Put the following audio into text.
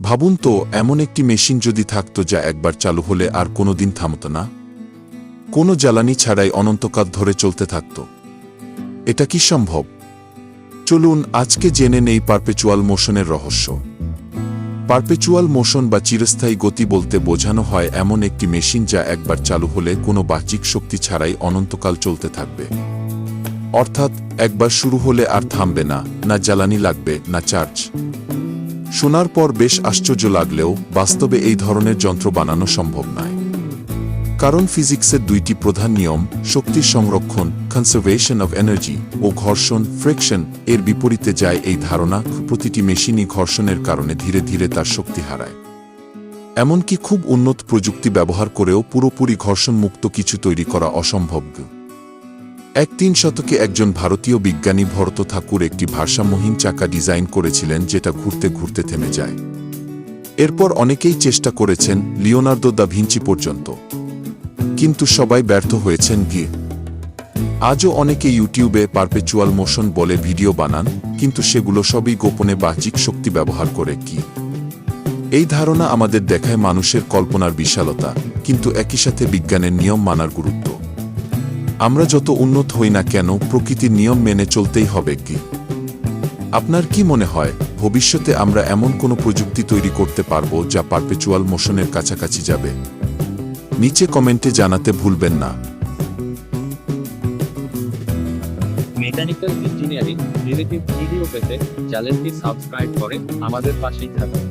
ভাবুন তো, এমন একটি মেশিন যদি থাকতো যা একবার চালু হলে আর কোনোদিন থামত না। কোনো জ্বালানি ছাড়াই অনন্তকাল ধরে চলতে থাকত। এটা কি সম্ভব? চলুন, আজকে জেনে নেই পারপেচুয়াল মোশনের রহস্য। পারপেচুয়াল মোশন বা চিরস্থায়ী গতি বলতে বোঝানো হয় এমন একটি মেশিন যা একবার চালু হলে কোনো বাহ্যিক শক্তি ছাড়াই অনন্তকাল চলতে থাকবে। অর্থাৎ, একবার শুরু হলে আর থামবে না না জ্বালানি লাগবে, না চার্জ। শোনার পর বেশ আশ্চর্য লাগলেও বাস্তবে এই ধরনের যন্ত্র বানানো সম্ভব নয়। কারণ ফিজিক্সের দুইটি প্রধান নিয়ম, শক্তির সংরক্ষণ কনজারভেশন অব এনার্জি ও ঘর্ষণ ফ্রিকশন এর বিপরীতে যায় এই ধারণা প্রতিটি মেশিনই ঘর্ষণের কারণে ধীরে ধীরে তার শক্তি হারায়। এমনকি খুব উন্নত প্রযুক্তি ব্যবহার করেও পুরোপুরি ঘর্ষণমুক্ত কিছু তৈরি করা অসম্ভব। এক তিন শতকে একজন ভারতীয় বিজ্ঞানী ভরত ঠাকুর একটি ভারসাম্যহীন চাকা ডিজাইন করেছিলেন যেটা ঘুরতে ঘুরতে থেমে যায়। এরপর অনেকেই চেষ্টা করেছেন লিওনার্দো দা ভিঞ্চি পর্যন্ত। কিন্তু সবাই ব্যর্থ হয়েছেন গিয়ে। আজও অনেকে ইউটিউবে পারপেচুয়াল মোশন বলে ভিডিও বানান, কিন্তু সেগুলো সবই গোপনে বাহ্যিক শক্তি ব্যবহার করে কি। এই ধারণা আমাদের দেখায় মানুষের কল্পনার বিশালতা, কিন্তু একই সাথে বিজ্ঞানের নিয়ম মানার গুরুত্ব। আমরা যত উন্নত হই না কেন, প্রকৃতির নিয়ম মেনে চলতেই হবে কি? আপনার কি মনে হয়, ভবিষ্যতে আমরা এমন কোনো প্রযুক্তি তৈরি করতে পারব যা পারপেচুয়াল মোশনের কাছাকাছি যাবে? নিচে কমেন্টে জানাতে ভুলবেন না। মেকানিক্যাল ইঞ্জিনিয়ারিং রিলেটিভ ভিডিও পেতে চ্যানেলটি সাবস্ক্রাইব করে আমাদের পাশেই থাকুন।